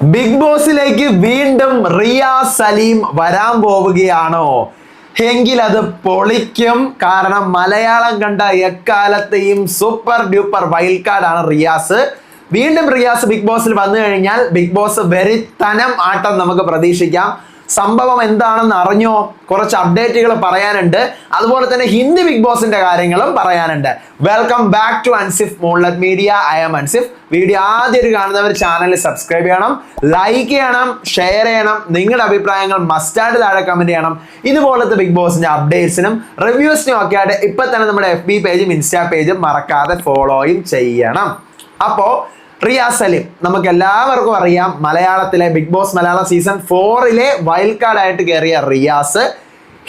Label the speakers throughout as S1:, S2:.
S1: Big ബോസിലേക്ക് വീണ്ടും റിയ സലീം വരാൻ പോവുകയാണോ? എങ്കിൽ അത് പൊളിക്കും. കാരണം മലയാളം കണ്ട എക്കാലത്തെയും സൂപ്പർ ഡ്യൂപ്പർ വൈൽഡ് കാർഡാണ് റിയാസ്. വീണ്ടും റിയാസ് ബിഗ് ബോസിൽ വന്നു കഴിഞ്ഞാൽ ബിഗ് ബോസ് വെറിത്തനം ആട്ടം നമുക്ക് പ്രതീക്ഷിക്കാം. സംഭവം എന്താണെന്ന് അറിഞ്ഞോ? കുറച്ച് അപ്ഡേറ്റുകൾ പറയാനുണ്ട്. അതുപോലെ തന്നെ ഹിന്ദി ബിഗ് ബോസിന്റെ കാര്യങ്ങളും പറയാനുണ്ട്. Welcome back to Ansif മോൺലറ്റ് media I M Ansif video ആദ്യം ഒരു കാണുന്നവർ ചാനൽ സബ്സ്ക്രൈബ് ചെയ്യണം ലൈക്ക് ചെയ്യണം ഷെയർ ചെയ്യണം. നിങ്ങളുടെ അഭിപ്രായങ്ങൾ മസ്റ്റായിട്ട് താഴെ കമന്റ് ചെയ്യണം. ഇതുപോലത്തെ ബിഗ് ബോസിന്റെ അപ്ഡേറ്റ്സിനും റിവ്യൂസിനും ഒക്കെ ആയിട്ട് ഇപ്പൊ തന്നെ നമ്മുടെ എഫ് ബി പേജും ഇൻസ്റ്റാ പേജും മറക്കാതെ ഫോളോയും ചെയ്യണം. അപ്പോ റിയാസ് സലീം. നമുക്ക് എല്ലാവർക്കും അറിയാം മലയാളത്തിലെ ബിഗ് ബോസ് മലയാളം സീസൺ ഫോറിലെ വൈൽഡ് കാർഡ് ആയിട്ട് കയറിയ Riyas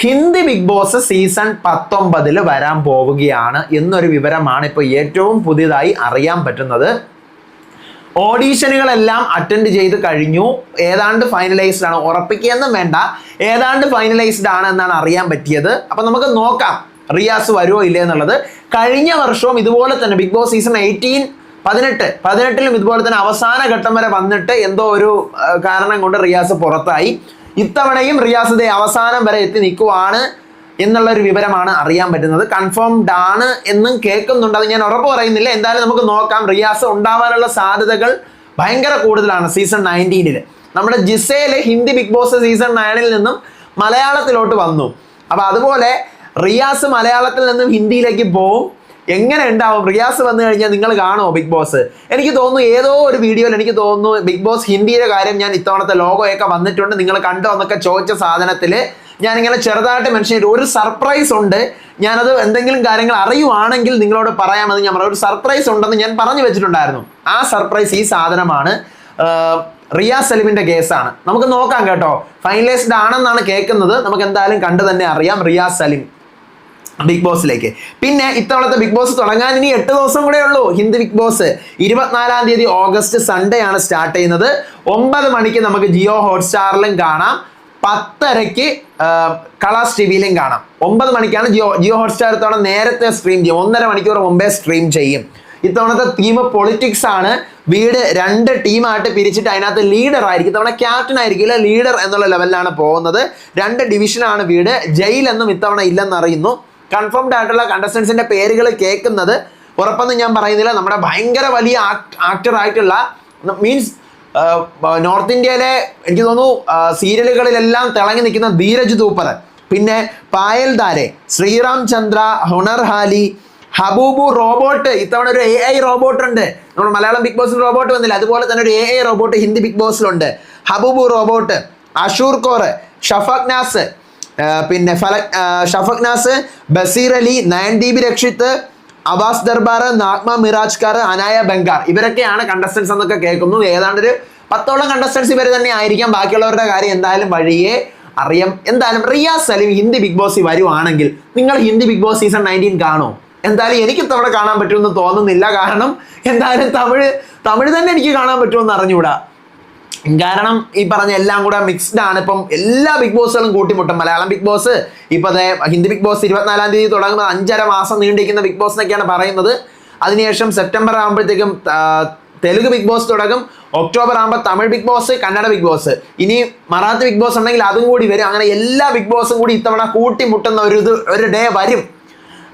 S1: Hindi Bigg Boss season പത്തൊമ്പതിൽ വരാൻ പോവുകയാണ് എന്നൊരു വിവരമാണ് ഇപ്പോൾ ഏറ്റവും പുതിയതായി അറിയാൻ പറ്റുന്നത്. ഓഡീഷനുകളെല്ലാം അറ്റൻഡ് ചെയ്ത് കഴിഞ്ഞു. ഏതാണ്ട് ഫൈനലൈസ്ഡ് ആണ്. ഉറപ്പിക്കുകയെന്നും വേണ്ട. ഏതാണ്ട് ഫൈനലൈസ്ഡ് ആണ് എന്നാണ് അറിയാൻ പറ്റിയത്. അപ്പൊ നമുക്ക് നോക്കാം. റിയാസ് വരുമോ ഇല്ലേ എന്നുള്ളത്. കഴിഞ്ഞ വർഷവും ഇതുപോലെ തന്നെ ബിഗ് ബോസ് സീസൺ എയ്റ്റീൻ പതിനെട്ട്. പതിനെട്ടിലും ഇതുപോലെ തന്നെ അവസാന ഘട്ടം വരെ വന്നിട്ട് എന്തോ ഒരു കാരണം കൊണ്ട് റിയാസ് പുറത്തായി. ഇത്തവണയും റിയാസ് അവസാനം വരെ എത്തി നിൽക്കുവാണ് എന്നുള്ള ഒരു വിവരമാണ് അറിയാൻ പറ്റുന്നത്. കൺഫേംഡ് ആണ് എന്നും കേൾക്കുന്നുണ്ട്. അത് ഞാൻ ഉറപ്പ് പറയുന്നില്ല. എന്തായാലും നമുക്ക് നോക്കാം. റിയാസ് ഉണ്ടാവാനുള്ള സാധ്യതകൾ ഭയങ്കര കൂടുതലാണ് സീസൺ നയന്റീനിൽ നമ്മുടെ ജിസയിലെ ഹിന്ദി ബിഗ് ബോസ് സീസൺ നയനിൽ നിന്നും മലയാളത്തിലോട്ട് വന്നു. അപ്പൊ അതുപോലെ റിയാസ് മലയാളത്തിൽ നിന്നും ഹിന്ദിയിലേക്ക് പോവും. എങ്ങനെ ഉണ്ടാവും? റിയാസ് വന്നു കഴിഞ്ഞാൽ നിങ്ങൾ കാണുമോ ബിഗ് ബോസ് എനിക്ക് തോന്നുന്നു ഏതോ ഒരു വീഡിയോയിൽ എനിക്ക് തോന്നുന്നു ബിഗ് ബോസ് ഹിന്ദിയുടെ കാര്യം ഞാൻ ഇത്തവണത്തെ ലോഗോയൊക്കെ വന്നിട്ടുണ്ട്. നിങ്ങൾ കണ്ടോ എന്നൊക്കെ ചോദിച്ച സാധനത്തിൽ ഞാനിങ്ങനെ ചെറുതായിട്ട് മെൻഷൻ ചെയ്തു ഒരു സർപ്രൈസ് ഉണ്ട്. ഞാനത് എന്തെങ്കിലും കാര്യങ്ങൾ അറിയുവാണെങ്കിൽ നിങ്ങളോട് പറയാമെന്ന് ഞാൻ പറഞ്ഞു. ഒരു സർപ്രൈസ് ഉണ്ടെന്ന് ഞാൻ പറഞ്ഞു വെച്ചിട്ടുണ്ടായിരുന്നു. ആ സർപ്രൈസ് ഈ സാധനമാണ്. റിയാസ് സലീമിന്റെ കേസാണ്. നമുക്ക് നോക്കാം കേട്ടോ. ഫൈനലൈസ്ഡ് ആണെന്നാണ് കേൾക്കുന്നത്. നമുക്ക് എന്തായാലും കണ്ടു തന്നെ അറിയാം റിയാസ് സലീം. ബിഗ് ബോസിലേക്ക് പിന്നെ ഇത്തവണത്തെ ബിഗ് ബോസ് തുടങ്ങാൻ ഇനി എട്ട് ദിവസം കൂടെ ഉള്ളൂ. ഹിന്ദി ബിഗ് ബോസ് ഇരുപത്തിനാലാം തീയതി ഓഗസ്റ്റ് സൺഡേ ആണ് സ്റ്റാർട്ട് ചെയ്യുന്നത്. ഒമ്പത് മണിക്ക് നമുക്ക് ജിയോ ഹോട്ട്സ്റ്റാറിലും കാണാം. പത്തരയ്ക്ക് കളാസ് ടി വിയിലും കാണാം. ഒമ്പത് മണിക്കാണ് ജിയോ ജിയോ ഹോട്ട്സ്റ്റാർ ഇത്തവണ നേരത്തെ സ്ട്രീം ചെയ്യും. ഒന്നര മണിക്കൂർ മുമ്പേ സ്ട്രീം ചെയ്യും. ഇത്തവണത്തെ തീം പൊളിറ്റിക്സ് ആണ്. വീട് രണ്ട് ടീമായിട്ട് പിരിച്ചിട്ട് അതിനകത്ത് ലീഡർ ആയിരിക്കും. ഇത്തവണ ക്യാപ്റ്റൻ ആയിരിക്കില്ല ലീഡർ എന്നുള്ള ലെവലിലാണ് പോകുന്നത്. രണ്ട് ഡിവിഷനാണ് വീട്. ജയിലെന്നും ഇത്തവണ ഇല്ലെന്ന് അറിയുന്നു കൺഫേംഡ് ആയിട്ടുള്ള കണ്ടസ്റ്റൻസിന്റെ പേരുകൾ കേൾക്കുന്നത് ഉറപ്പെന്ന് ഞാൻ പറയുന്നില്ല. നമ്മുടെ ഭയങ്കര വലിയ ആക്ടർ ആയിട്ടുള്ള മീൻസ് നോർത്ത് ഇന്ത്യയിലെ എനിക്ക് തോന്നുന്നു സീരിയലുകളിലെല്ലാം തിളങ്ങി നിൽക്കുന്ന ധീരജ് തൂപ്പർ പിന്നെ പായൽ ദാരെ ശ്രീറാം ചന്ദ്ര ഹുണർ ഹാലി ഹബൂബു റോബോട്ട് ഇത്തവണ ഒരു എ ഐ റോബോട്ട് ഉണ്ട്. നമ്മൾ മലയാളം ബിഗ് ബോസിൽ റോബോട്ട് വന്നില്ല. അതുപോലെ തന്നെ ഒരു A I robot Hindi Bigg ബോസിലുണ്ട് ഹബൂബു robot Ashnoor Kaur Shafaq Naaz പിന്നെ ഫല ഷഫക് നാസ് ബസീർ അലി നയൻദീപ് രക്ഷിത്ത് അബാസ് ദർബാർ നാഗ്മ മിറാജ്കാർ അനായ ബംഗാർ. ഇവരൊക്കെയാണ് കണ്ടസ്റ്റൻസ് എന്നൊക്കെ കേൾക്കുന്നു. ഏതാണ്ട് ഒരു പത്തോളം കണ്ടസ്റ്റൻസ് ഇവർ തന്നെ ആയിരിക്കാം. ബാക്കിയുള്ളവരുടെ കാര്യം എന്തായാലും വഴിയേ അറിയാം. എന്തായാലും റിയാസ് സലീം ഹിന്ദി ബിഗ് ബോസ് വരുവാണെങ്കിൽ നിങ്ങൾ Hindi Bigg Boss season nineteen കാണോ? എന്തായാലും എനിക്ക് തവണ കാണാൻ പറ്റുമെന്ന് തോന്നുന്നില്ല. കാരണം എന്തായാലും തമിഴ് തമിഴ് തന്നെ എനിക്ക് കാണാൻ പറ്റുമെന്ന് അറിഞ്ഞുകൂടാ. കാരണം ഈ പറഞ്ഞ എല്ലാം കൂടെ മിക്സ്ഡ് ആണ്. ഇപ്പം എല്ലാ ബിഗ് ബോസുകളും കൂട്ടിമുട്ടും. മലയാളം ബിഗ് ബോസ് ഇപ്പൊ അതെ ഹിന്ദി ബിഗ് ബോസ് ഇരുപത്തിനാലാം തീയതി തുടങ്ങുന്നത് അഞ്ചര മാസം നീണ്ടിരിക്കുന്ന ബിഗ് ബോസ് എന്നൊക്കെയാണ് പറയുന്നത്. അതിനുശേഷം സെപ്റ്റംബർ ആകുമ്പോഴത്തേക്കും തെലുങ്ക് ബിഗ് ബോസ് തുടങ്ങും. ഒക്ടോബർ ആകുമ്പോൾ Tamil Bigg Boss Kannada Bigg Boss ഇനി മറാത്തി ബിഗ് ബോസ് ഉണ്ടെങ്കിൽ അതും കൂടി വരും. അങ്ങനെ എല്ലാ ബിഗ് ബോസും കൂടി ഇത്തവണ കൂട്ടിമുട്ടുന്ന ഒരു ഇത് ഒരു ഡേ വരും.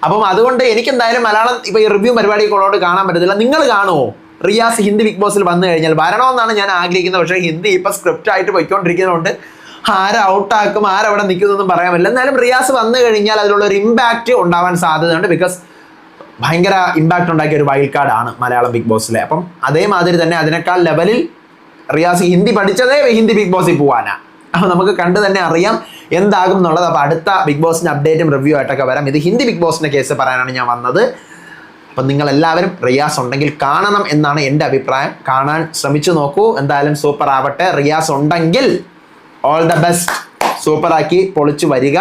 S1: അപ്പം അതുകൊണ്ട് എനിക്ക് എന്തായാലും മലയാളം ഇപ്പൊ ഈ റിവ്യൂ പരിപാടികളോട് കാണാൻ പറ്റത്തില്ല. നിങ്ങൾ കാണുമോ റിയാസ് ഹിന്ദി ബിഗ് ബോസിൽ വന്നു കഴിഞ്ഞാൽ വരണമെന്നാണ് ഞാൻ ആഗ്രഹിക്കുന്നത്. പക്ഷേ ഹിന്ദി ഇപ്പം സ്ക്രിപ്റ്റ് ആയിട്ട് പോയിക്കൊണ്ടിരിക്കുന്നതുകൊണ്ട് ആര് ഔട്ടാക്കും ആരവിടെ നിൽക്കുന്നതെന്നും പറയാൻ പറ്റില്ല. എന്നാലും റിയാസ് വന്നു കഴിഞ്ഞാൽ അതിലുള്ള ഒരു ഇമ്പാക്റ്റ് ഉണ്ടാവാൻ സാധ്യതയുണ്ട് ബിക്കോസ് ഭയങ്കര ഇമ്പാക്റ്റ് ഉണ്ടാക്കിയ ഒരു വൈൽഡ് കാർഡാണ് മലയാളം ബിഗ് ബോസിലെ. അപ്പം അതേമാതിരി തന്നെ അതിനേക്കാൾ ലെവലിൽ റിയാസ് ഹിന്ദി പഠിച്ചതേ ഹിന്ദി ബിഗ് ബോസിൽ പോവാനാ. അപ്പോൾ നമുക്ക് കണ്ടു തന്നെ അറിയാം എന്താകും എന്നുള്ളത്. അപ്പോൾ അടുത്ത ബിഗ് ബോസിന്റെ അപ്ഡേറ്റും റിവ്യൂ ആയിട്ടൊക്കെ വരാം. ഇത് ഹിന്ദി ബിഗ് ബോസിന്റെ കേസ് പറയാനാണ് ഞാൻ വന്നത്. അപ്പം നിങ്ങൾ എല്ലാവരും റിയാസ് ഉണ്ടെങ്കിൽ കാണണം എന്നാണ് എന്റെ അഭിപ്രായം. കാണാൻ ശ്രമിച്ചു നോക്കൂ. എന്തായാലും സൂപ്പർ ആവട്ടെ. റിയാസ് ഉണ്ടെങ്കിൽ ഓൾ ദ ബെസ്റ്റ് സൂപ്പറാക്കി പൊളിച്ചു വരിക.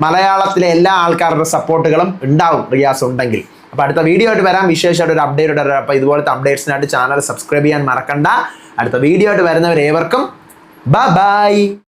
S1: മലയാളത്തിലെ എല്ലാ ആൾക്കാരുടെ സപ്പോർട്ടുകളും ഉണ്ടാവും റിയാസ് ഉണ്ടെങ്കിൽ. അപ്പോൾ അടുത്ത വീഡിയോ ആയിട്ട് വരാം. വിശേഷമായിട്ട് ഒരു അപ്ഡേറ്റ് ഇടാം അപ്പോൾ ഇതുപോലത്തെ അപ്ഡേറ്റ്സിനായിട്ട് ചാനൽ സബ്സ്ക്രൈബ് ചെയ്യാൻ മറക്കണ്ട. അടുത്ത വീഡിയോ ആയിട്ട് വരുന്നവരേവർക്കും ബൈ